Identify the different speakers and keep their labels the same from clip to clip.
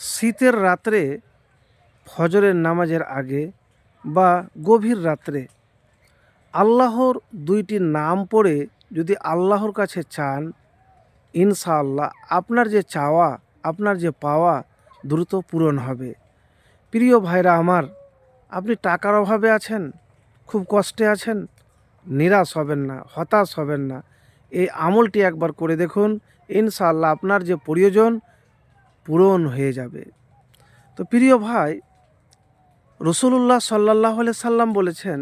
Speaker 1: শীতের রাত্রে, ফজরের নামাজের আগে বা গভীর রাত্রে আল্লাহর দুইটি নাম পড়ে যদি আল্লাহর কাছে চান, ইনশাআল্লাহ আপনার যে চাওয়া, আপনার যে পাওয়া দ্রুত পূরণ হবে। প্রিয় ভাইরা আমার, আপনি টাকার অভাবে আছেন, খুব কষ্টে আছেন, নিরাশ হবেন না, হতাশ হবেন না। এই আমলটি একবার করে দেখুন, ইনশাআল্লাহ আপনার যে প্রয়োজন পূরণ হয়ে যাবে। তো প্রিয় ভাই রসুল্লাহ সাল্লাহ সাল্লাম বলেছেন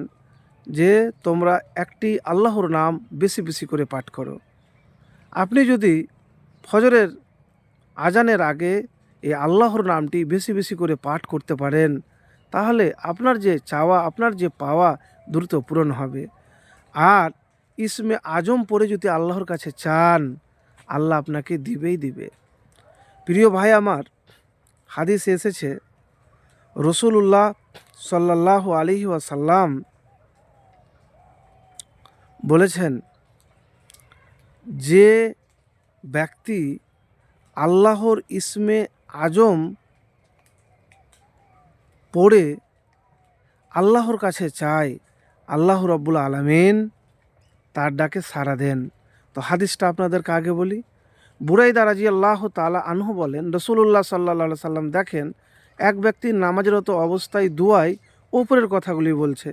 Speaker 1: যে, তোমরা একটি আল্লাহর নাম বেশি বেশি করে পাঠ করো। আপনি যদি ফজরের আজানের আগে এই আল্লাহর নামটি বেশি বেশি করে পাঠ করতে পারেন, তাহলে আপনার যে চাওয়া, আপনার যে পাওয়া দ্রুত পূরণ হবে। আর ইসমে আজম পরে যদি আল্লাহর কাছে চান, আল্লাহ আপনাকে দিবেই দিবে। প্রিয় ভাই আমার, হাদিসে এসেছে রসুল্লাহ সাল্লাহ আলহি ওয়াসাল্লাম বলেছেন, যে ব্যক্তি আল্লাহর ইসমে আজম পড়ে আল্লাহর কাছে চায়, আল্লাহ রব্বুল আলমিন তার ডাকে সাড়া দেন। তো হাদিসটা আপনাদেরকে আগে বলি বুড়াই দারাজি আল্লাহ তালা আনহু বলেন রসুল্লাহ সাল্লা সাল্লাম দেখেন, এক ব্যক্তি নামাজরত অবস্থায় দুয়ায় উপরের কথাগুলি বলছে।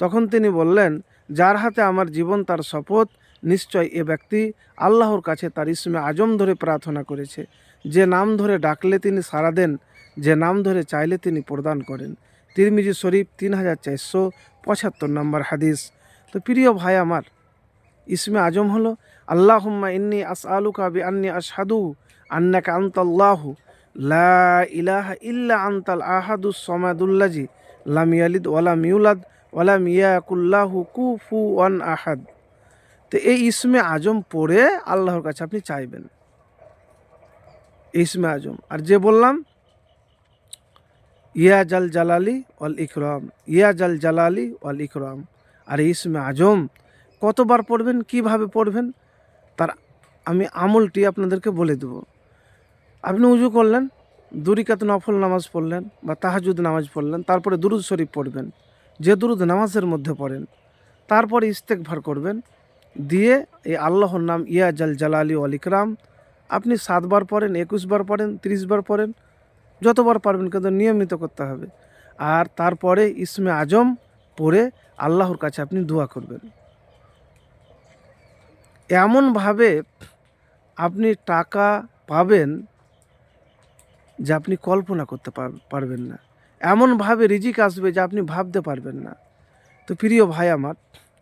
Speaker 1: তখন তিনি বললেন, যার হাতে আমার জীবন তার শপথ, নিশ্চয় এ ব্যক্তি আল্লাহর কাছে তার ইসমে আজম ধরে প্রার্থনা করেছে। যে নাম ধরে ডাকলে তিনি সাড়া দেন, যে নাম ধরে চাইলে তিনি প্রদান করেন। তিরমিজি শরীফ তিন হাজার চারশো পঁচাত্তর নম্বর হাদিস। তো প্রিয় ভাই আমার, ইসমে আজম হলো আল্লাহুম্মা ইন্নি আস আলুকা বি আন্নি আশহাদু আন্নাকা আনতাল্লাহু লা ইলাহা ইল্লা আনতাল আহাদুস সমাদুল্লাজি লাম ইয়ালিদ ওয়ালাম ইউলাদ ওয়ালাম ইয়াকুল্লাহু কুফু ওয়ান আহাদ। তো এই ইসমে আজম পড়ে আল্লাহর কাছে আপনি চাইবেন। ইসমে আজম। আর যে বললাম, ইয়া জাল জালালি অল ইকরাম, ইয়া জাল জালালি ওয়াল ইকরাম। আর ইসমে আজম কতবার পড়বেন, কীভাবে পড়বেন? তার আমি আমলটি আপনাদেরকে বলে দেব। আপনি উজু করলেন দুরিকাত নফল নামাজ পড়লেন বা তাহাজুদ নামাজ পড়লেন, তারপরে দুরুদ শরীফ পড়বেন, যে দুরুদ নামাজের মধ্যে পড়েন, তারপরে ইস্তেকভার করবেন, দিয়ে এই আল্লাহর নাম ইয়া জাল জালালি ওয়াল ইকরাম, আপনি সাতবার পড়েন একুশবার পড়েন ত্রিশবার পড়েন, যতবার পারবেন কিন্তু নিয়মিত করতে হবে। আর তারপরে ইসমে আজম পড়ে আল্লাহর কাছে আপনি দোয়া করবেন। এমনভাবে আপনি টাকা পাবেন যে আপনি কল্পনা করতে পার- পারবেন না। এমনভাবে রিজিক আসবে যে আপনি ভাবতে পারবেন না। তো প্রিয় ভাই আমার,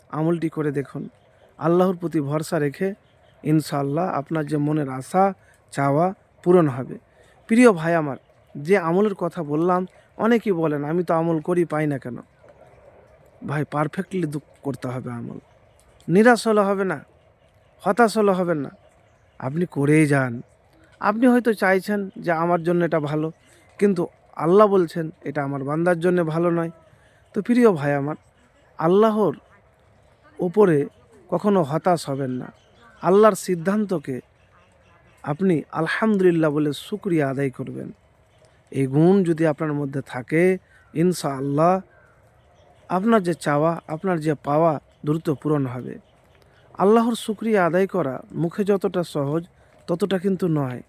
Speaker 1: আমলটি করে দেখুন। আল্লাহর প্রতি ভরসা রেখে ইনশাআল্লাহ আপনার যে মনের আশা, চাওয়া পূরণ হবে। প্রিয় ভাই আমার, যে আমলের কথা বললাম, অনেকেই বলেন, আমি তো আমল করি, পাই না কেন? ভাই পারফেক্টলি দুঃখ করতে হবে আমল। নিরাশ হলে হবে না। হতাশ হলে হবেন না। আপনি করেই যান। আপনি হয়তো চাইছেন যে আমার জন্য এটা ভালো, কিন্তু আল্লাহ বলছেন এটা আমার বান্দার জন্য ভালো নয়। তো প্রিয় ভাই আমার, আল্লাহর ওপরে কখনো হতাশ হবেন না। আল্লাহর সিদ্ধান্তকে আপনি আলহামদুলিল্লাহ বলে শুক্রিয়া আদায় করবেন। এই গুণ যদি আপনার মধ্যে থাকে, ইনশাআল্লাহ আপনার যে চাওয়া, আপনার যে পাওয়া দ্রুত পূরণ হবে। আল্লাহর শুক্রিয়া আদায় করা মুখে যতটা সহজ, ততটা কিন্তু নয়।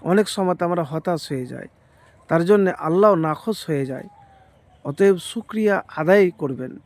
Speaker 1: অনেক সময় আমরা হতাশ হয়ে যাই। তার জন্যে আল্লাহ নাখোশ হয়ে যায়। অতএব শুক্রিয়া আদায় করবেন।